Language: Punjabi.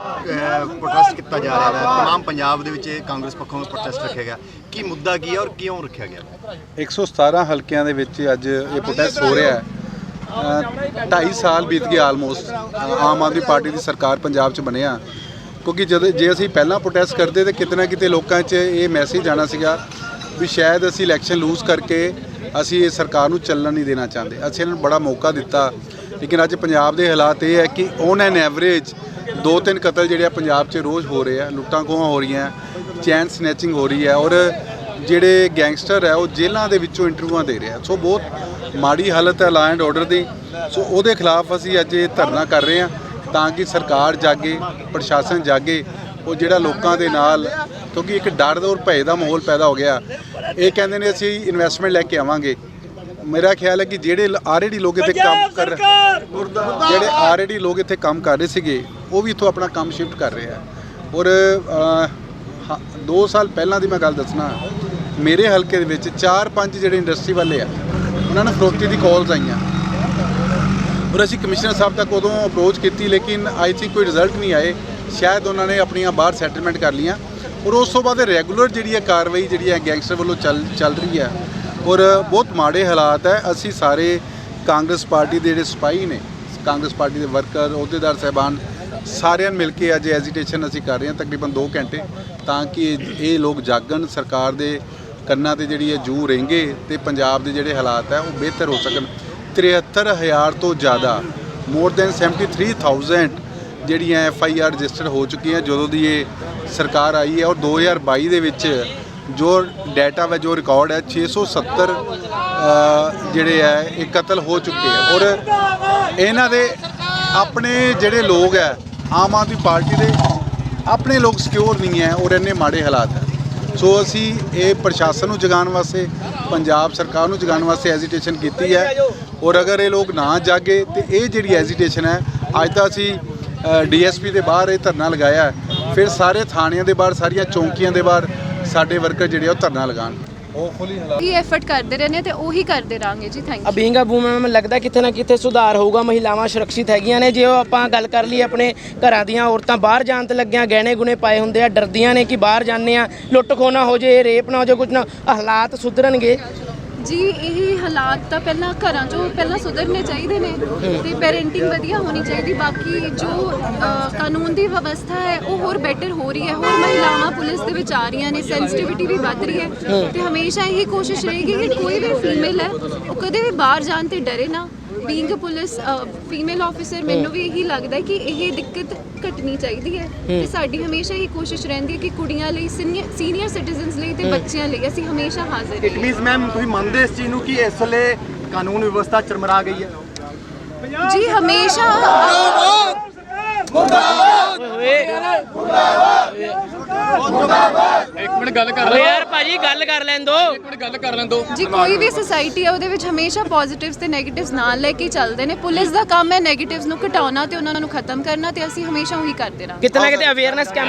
ਪ੍ਰੋਟੈਸਟ ਕੀਤਾ ਜਾ ਰਿਹਾ ਹੈ। ਤਮਾਮ ਪੰਜਾਬ ਦੇ ਵਿੱਚ ਇਹ ਕਾਂਗਰਸ ਪੱਖੋਂ ਪ੍ਰੋਟੈਸਟ ਰੱਖਿਆ ਗਿਆ। ਕੀ ਮੁੱਦਾ ਕੀ ਹੈ ਔਰ ਕਿਉਂ ਰੱਖਿਆ ਗਿਆ? 117 ਹਲਕਿਆਂ ਦੇ ਵਿੱਚ ਅੱਜ ਇਹ ਪ੍ਰੋਟੈਸਟ ਹੋ ਰਿਹਾ ਹੈ। ਅ, ਢਾਈ ਸਾਲ ਬੀਤ ਗਏ ਆਲਮੋਸਟ ਆਮ ਆਦਮੀ ਪਾਰਟੀ ਦੀ ਸਰਕਾਰ ਪੰਜਾਬ 'ਚ ਬਣਿਆ। ਕਿਉਂਕਿ ਜਦੋਂ ਜੇ ਅਸੀਂ ਪਹਿਲਾਂ ਪ੍ਰੋਟੈਸਟ ਕਰਦੇ ਤੇ ਕਿਤੇ ਨਾ ਕਿਤੇ ਲੋਕਾਂ 'ਚ ਇਹ ਮੈਸੇਜ ਜਾਣਾ ਸੀਗਾ ਵੀ ਸ਼ਾਇਦ ਅਸੀਂ ਇਲੈਕਸ਼ਨ ਲੂਜ਼ ਕਰਕੇ ਅਸੀਂ ਇਹ ਸਰਕਾਰ ਨੂੰ ਚੱਲਣ ਨਹੀਂ ਦੇਣਾ ਚਾਹੁੰਦੇ। ਅਸੀਂ ਇਹਨਾਂ ਨੂੰ ਬੜਾ ਮੌਕਾ ਦਿੱਤਾ। ਲੇਕਿਨ ਅੱਜ ਪੰਜਾਬ ਦੇ ਹਾਲਾਤ ਇਹ ਹੈ ਕਿ ਔਨ ਐਨ ਐਵਰੇਜ ਦੋ ਤਿੰਨ ਕਤਲ ਜਿਹੜੇ ਆ ਪੰਜਾਬ 'ਚ ਰੋਜ਼ ਹੋ ਰਹੇ ਆ, ਲੁੱਟਾਂ ਖੋਹਾਂ ਹੋ ਰਹੀਆਂ, ਚੈਨ ਸਨੈਚਿੰਗ ਹੋ ਰਹੀ ਹੈ ਔਰ ਜਿਹੜੇ ਗੈਂਗਸਟਰ ਹੈ ਉਹ ਜੇਲ੍ਹਾਂ ਦੇ ਵਿੱਚੋਂ ਇੰਟਰਵਿਊਆਂ ਦੇ ਰਿਹਾ ਸੋ ਬਹੁਤ ਮਾੜੀ ਹਾਲਤ ਹੈ ਲਾ ਐਂਡ ਆਰਡਰ ਦੀ। ਸੋ ਉਹਦੇ ਖਿਲਾਫ ਅਸੀਂ ਅੱਜ ਇਹ ਧਰਨਾ ਕਰ ਰਹੇ ਹਾਂ ਤਾਂ ਕਿ ਸਰਕਾਰ ਜਾਗੇ, ਪ੍ਰਸ਼ਾਸਨ ਜਾਗੇ, ਉਹ ਜਿਹੜਾ ਲੋਕਾਂ ਦੇ ਨਾਲ, ਕਿਉਂਕਿ ਇੱਕ ਡਰ ਦਾ ਔਰ ਭੈ ਦਾ ਮਾਹੌਲ ਪੈਦਾ ਹੋ ਗਿਆ। ਇਹ ਕਹਿੰਦੇ ਨੇ ਅਸੀਂ ਇਨਵੈਸਟਮੈਂਟ ਲੈ ਕੇ ਆਵਾਂਗੇ। ਮੇਰਾ ਖਿਆਲ ਹੈ ਕਿ ਜਿਹੜੇ ਆਲਰੇਡੀ ਲੋਕ ਇੱਥੇ ਕੰਮ ਕਰ ਜਿਹੜੇ ਆਲਰੇਡੀ ਲੋਕ ਇੱਥੇ ਕੰਮ ਕਰ ਰਹੇ ਸੀਗੇ ਉਹ ਵੀ ਇੱਥੋਂ ਆਪਣਾ ਕੰਮ ਸ਼ਿਫਟ ਕਰ ਰਹੇ ਆ। ਔਰ ਅ, ਹਾਂ, ਦੋ ਸਾਲ ਪਹਿਲਾਂ ਦੀ ਮੈਂ ਗੱਲ ਦੱਸਣਾ ਮੇਰੇ ਹਲਕੇ ਦੇ ਵਿੱਚ 4-5 ਜਿਹੜੇ ਇੰਡਸਟਰੀ ਵਾਲੇ ਆ ਉਹਨਾਂ ਨੂੰ ਫਰੋਤੀ ਦੀ ਕਾਲਸ ਆਈਆਂ। ਔਰ ਅਸੀਂ ਕਮਿਸ਼ਨਰ ਸਾਹਿਬ ਤੱਕ ਉਦੋਂ ਅਪਰੋਚ ਕੀਤੀ ਲੇਕਿਨ ਆਈ ਥਿੰਕ ਕੋਈ ਰਿਜ਼ਲਟ ਨਹੀਂ ਆਏ। ਸ਼ਾਇਦ ਉਹਨਾਂ ਨੇ ਆਪਣੀਆਂ ਬਾਹਰ ਸੈਟਲਮੈਂਟ ਕਰ ਲੀਆਂ ਔਰ ਉਸ ਤੋਂ ਬਾਅਦ ਰੈਗੂਲਰ ਜਿਹੜੀ ਹੈ ਕਾਰਵਾਈ ਜਿਹੜੀ ਹੈ ਗੈਂਗਸਟਰ ਵੱਲੋਂ ਚੱਲ ਚੱਲ ਰਹੀ ਹੈ ਔਰ ਬਹੁਤ ਮਾੜੇ ਹਾਲਾਤ ਹੈ। ਅਸੀਂ ਸਾਰੇ ਕਾਂਗਰਸ ਪਾਰਟੀ ਦੇ ਜਿਹੜੇ ਸਿਪਾਹੀ ਨੇ, ਕਾਂਗਰਸ ਪਾਰਟੀ ਦੇ ਵਰਕਰ, ਅਹੁਦੇਦਾਰ ਸਹਿਬਾਨ, ਸਾਰਿਆਂ ਨੂੰ ਮਿਲ ਕੇ ਅੱਜ ਐਜੀਟੇਸ਼ਨ ਅਸੀਂ ਕਰ ਰਹੇ ਹਾਂ ਤਕਰੀਬਨ 2 ਘੰਟੇ ਤਾਂ ਕਿ ਇਹ- ਇਹ ਲੋਕ ਜਾਗਣ, ਸਰਕਾਰ ਦੇ ਕੰਨਾਂ ਤੇ ਜਿਹੜੀ ਹੈ ਜੂ ਰਹਿੰਗੇ ਤੇ ਪੰਜਾਬ ਦੇ ਜਿਹੜੇ ਹਾਲਾਤ ਹੈ ਉਹ ਬਿਹਤਰ ਹੋ ਸਕਣ। 73000 ਤੋਂ ਜ਼ਿਆਦਾ ਮੋਰ ਦੈਨ 73000 ਜਿਹੜੀਆਂ ਐਫ ਆਈ ਆਰ ਰਜਿਸਟਰ ਹੋ ਚੁੱਕੀਆਂ ਜਦੋਂ ਦੀ ਇਹ ਸਰਕਾਰ ਆਈ ਹੈ ਔਰ 2022 ਦੇ ਵਿੱਚ ਜੋ ਡਾਟਾ ਵਾ ਜੋ ਰਿਕਾਰਡ ਹੈ 670 ਅ, ਜਿਹੜੇ ਹੈ ਇਹ ਕਤਲ ਹੋ ਚੁੱਕੇ ਹੈ ਔਰ ਇਹਨਾਂ ਦੇ ਆਪਣੇ ਜਿਹੜੇ ਲੋਕ ਹੈ ਆਮ ਆਦਮੀ ਪਾਰਟੀ ਦੇ ਆਪਣੇ ਲੋਕ ਸਿਕਿਉਰ ਨਹੀਂ ਹੈ ਔਰ ਇੰਨੇ ਮਾੜੇ ਹਾਲਾਤ ਹੈ। ਸੋ ਅਸੀਂ ਇਹ ਪ੍ਰਸ਼ਾਸਨ ਨੂੰ ਜਗਾਉਣ ਵਾਸਤੇ ਪੰਜਾਬ ਸਰਕਾਰ ਨੂੰ ਜਗਾਉਣ ਵਾਸਤੇ ਐਜੀਟੇਸ਼ਨ ਕੀਤੀ ਹੈ। ਔਰ ਅਗਰ ਇਹ ਲੋਕ ਨਾ ਜਾਗੇ ਤੇ ਇਹ ਜਿਹੜੀ ਐਜੀਟੇਸ਼ਨ ਹੈ ਅੱਜ ਤਾਂ ਅਸੀਂ ਡੀਐਸਪੀ ਦੇ ਬਾਹਰ ਇਹ ਧਰਨਾ ਲਗਾਇਆ ਫਿਰ ਸਾਰੇ ਥਾਣਿਆਂ ਦੇ ਬਾਹਰ ਸਾਰੀਆਂ ਚੌਂਕੀਆਂ ਦੇ ਬਾਹਰ ਸਾਡੇ ਵਰਕਰ ਜਿਹੜੇ ਆ ਉਹ ਧਰਨਾ ਲਗਾਉਣ। ਹੋਪਫੁਲੀ ਹੀ ਐਫਰਟ ਕਰਦੇ ਰਹਿੰਦੇ ਤੇ ਉਹੀ ਕਰਦੇ ਰਾਂਗੇ ਜੀ thank you being a woman ਮੈਨੂੰ ਲੱਗਦਾ ਕਿਤੇ ਨਾ ਕਿਤੇ ਸੁਧਾਰ ਹੋਊਗਾ ਮਹਿਲਾਵਾਂ ਸੁਰੱਖਿਅਤ ਹੈਗੀਆਂ ਨੇ। ਜੇ ਉਹ ਆਪਾਂ ਗੱਲ ਕਰ ਲਈ ਆਪਣੇ ਘਰਾਂ ਦੀਆਂ ਔਰਤਾਂ ਬਾਹਰ ਜਾਣ ਤੇ ਲੱਗੀਆਂ ਗਹਿਣੇ ਗੁਣੇ ਪਾਏ ਹੁੰਦੇ ਆ ਡਰਦੀਆਂ ਨੇ ਕਿ ਬਾਹਰ ਜਾਂਦੇ ਆ ਲੁੱਟ ਖੋਹ ਨਾ ਹੋ ਜੇ ਰੇਪ ਨਾ ਹੋ ਜੇ ਕੁਝ ਨਾ ਹਾਲਾਤ ਸੁਧਰਨਗੇ। ਜੀ ਇਹ ਹਾਲਾਤ ਤਾਂ ਪਹਿਲਾਂ ਘਰਾਂ 'ਚੋਂ ਪਹਿਲਾਂ ਸੁਧਰਨੇ ਚਾਹੀਦੇ ਨੇ ਤੇ ਪੈਰੈਂਟਿੰਗ ਵਧੀਆ ਹੋਣੀ ਚਾਹੀਦੀ। ਬਾਕੀ ਜੋ ਅ, ਕਾਨੂੰਨ ਦੀ ਵਿਵਸਥਾ ਹੈ ਉਹ ਹੋਰ ਬੈਟਰ ਹੋ ਰਹੀ ਹੈ। ਹੋਰ ਮਹਿਲਾਵਾਂ ਪੁਲਿਸ ਦੇ ਵਿੱਚ ਆ ਰਹੀਆਂ ਨੇ ਸੈਂਸਿਟੀਵਿਟੀ ਵੀ ਵੱਧ ਰਹੀ ਹੈ। ਤੇ ਹਮੇਸ਼ਾ ਇਹੀ ਕੋਸ਼ਿਸ਼ ਰਹੇਗੀ ਕਿ ਕੋਈ ਵੀ ਫੀਮੇਲ ਹੈ ਉਹ ਕਦੇ ਵੀ ਬਾਹਰ ਜਾਣ ਤੇ ਡਰੇ ਨਾ। Being a police female officer ਮੈਨੂੰ ਵੀ ਇਹੀ ਲੱਗਦਾ ਹੈ ਕਿ ਇਹ ਦਿੱਕਤ ਘਟਣੀ ਚਾਹੀਦੀ ਹੈ। ਤੇ ਸਾਡੀ ਹਮੇਸ਼ਾ ਹੀ ਕੋਸ਼ਿਸ਼ ਰਹਿੰਦੀ ਹੈ ਕਿ ਕੁੜੀਆਂ ਲਈ ਸੀਨੀਅਰ ਸਿਟੀਜ਼ਨਸ ਲਈ ਤੇ ਬੱਚਿਆਂ ਲਈ ਅਸੀਂ ਹਮੇਸ਼ਾ ਹਾਜ਼ਰ ਇਟ ਰਹੀਏ। ਮੀਨਸ ਮੈਮ ਤੁਸੀਂ ਮੰਨਦੇ ਇਸ ਚੀਜ਼ ਨੂੰ ਕਿ ਇਸ ਵੇਲੇ ਕਾਨੂੰਨ ਵਿਵਸਥਾ ਚਰਮਰਾ ਗਈ ਹੈ। ਜੀ ਹਮੇਸ਼ਾ ਇੱਕ ਮਿੰਟ ਗੱਲ ਕਰ ਓ ਯਾਰ ਭਾਜੀ ਗੱਲ ਕਰ ਲੈਣ ਦੋ। ਇੱਕ ਮਿੰਟ ਗੱਲ ਕਰ ਲੈਣ ਦੋ। ਜੀ ਕੋਈ ਵੀ ਸੁਸਾਇਟੀ ਹੈ ਉਹਦੇ ਵਿੱਚ ਹਮੇਸ਼ਾ ਪੋਜ਼ਿਟਿਵਸ ਤੇ ਨੈਗੇਟਿਵਸ ਨਾਲ ਲੈ ਕੇ ਚੱਲਦੇ ਨੇ। ਪੁਲਿਸ ਦਾ ਕੰਮ ਹੈ ਨੈਗੇਟਿਵਸ ਨੂੰ ਘਟਾਉਣਾ ਤੇ ਉਹਨਾਂ ਨੂੰ ਖਤਮ ਕਰਨਾ ਤੇ ਅਸੀਂ ਹਮੇਸ਼ਾ ਉਹੀ ਕਰਦੇ ਰਹਾਂਗੇ। ਕਿਤੇ ਨਾ ਕਿਤੇ ਅਵੇਅਰਨੈਸ ਕੈਂਪ